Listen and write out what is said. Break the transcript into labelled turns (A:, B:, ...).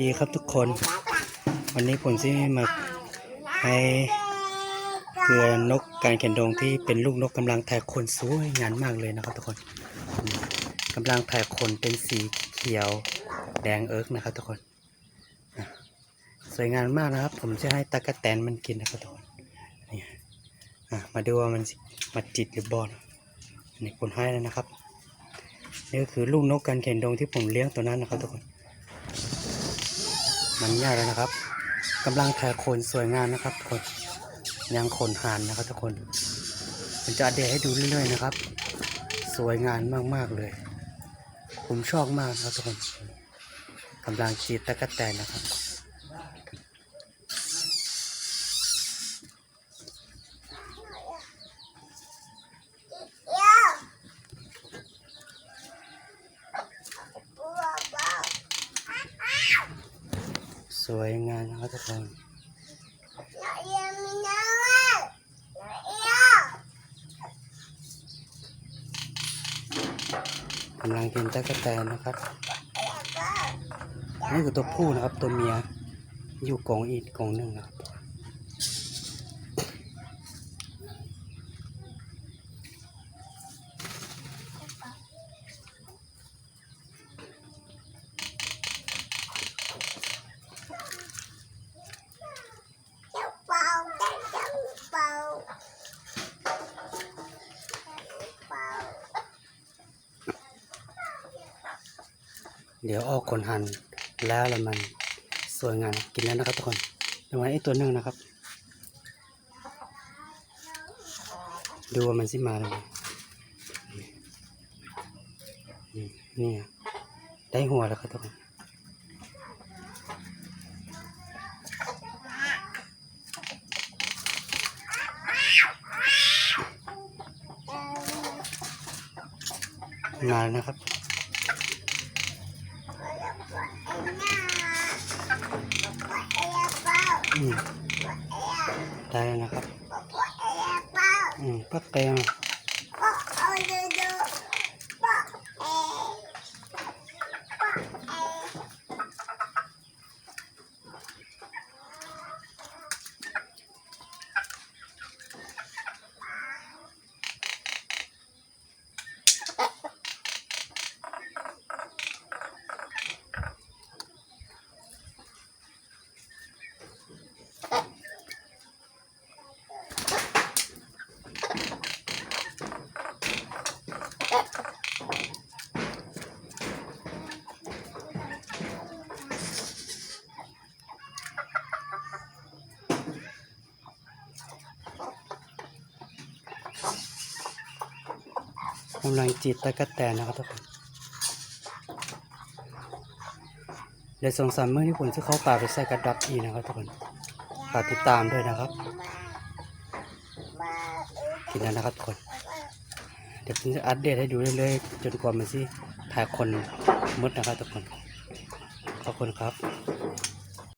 A: ดีครับทุกคน วันนี้ผมจะมาให้เกลือนกการเข็นดงที่เป็นลูกนกกำลังถ่ายขนสวยงามมากเลยนะครับทุกคนอืมกำลังถ่ายขนเป็นสีเขียวแดงเอิร์กนะครับทุกคนอะสวยงามมากนะครับ ผมจะให้ตะกะแตนมันกินนะครับทุกคนนี่อะมาดูว่ามันสิมาจิตหรือบอลอันนี้ผมให้แล้วนะครับนี่ก็คือลูกนกการเข็นดงที่ผมเลี้ยงตัวนั้นนะครับทุกคน มันยากแล้วนะครับกำลังถ่ายโคนสวยงามนะครับทุกคนยังขนหานนะครับทุกคนผมจะอัปเดตให้ดูเรื่อยๆนะครับ สวยงามมากๆเลย ผมชอบมากครับทุกคนกำลังจีดตะกะแตนนะครับ สวยงามนะครับทุกคนกำลังกินตะกะแตนนะครับนี่คือตัวผู้นะครับตัวเมียอยู่กองอีกกองหนึ่งนะครับ เดี๋ยวออกขนหันแล้วแล้วมันสวยงามกินแล้วนะครับทุกคนเดี๋ยวไว้ไอ้ตัวหนึ่งนะครับ ดูว่ามันสิมาเลยนี่นี่อะได้หัวแล้วครับทุกคนมาแล้วนะครับ อืมได้แล้วนะครับ อืมปั กำลังจีบตะกะแตนนะครับทุกคนเดี๋ยวสองสามมื้อที่ผมจะเข้าป่าไปใส่กระดับอีกนะครับทุกคนฝากติดตามด้วยนะครับ กินแล้วนะครับทุกคน เดี๋ยวผมจะอัปเดตให้ดูเรื่อยๆจนกว่ามันสิถ่ายคนมืดนะครับทุกคน ขอบคุณครับ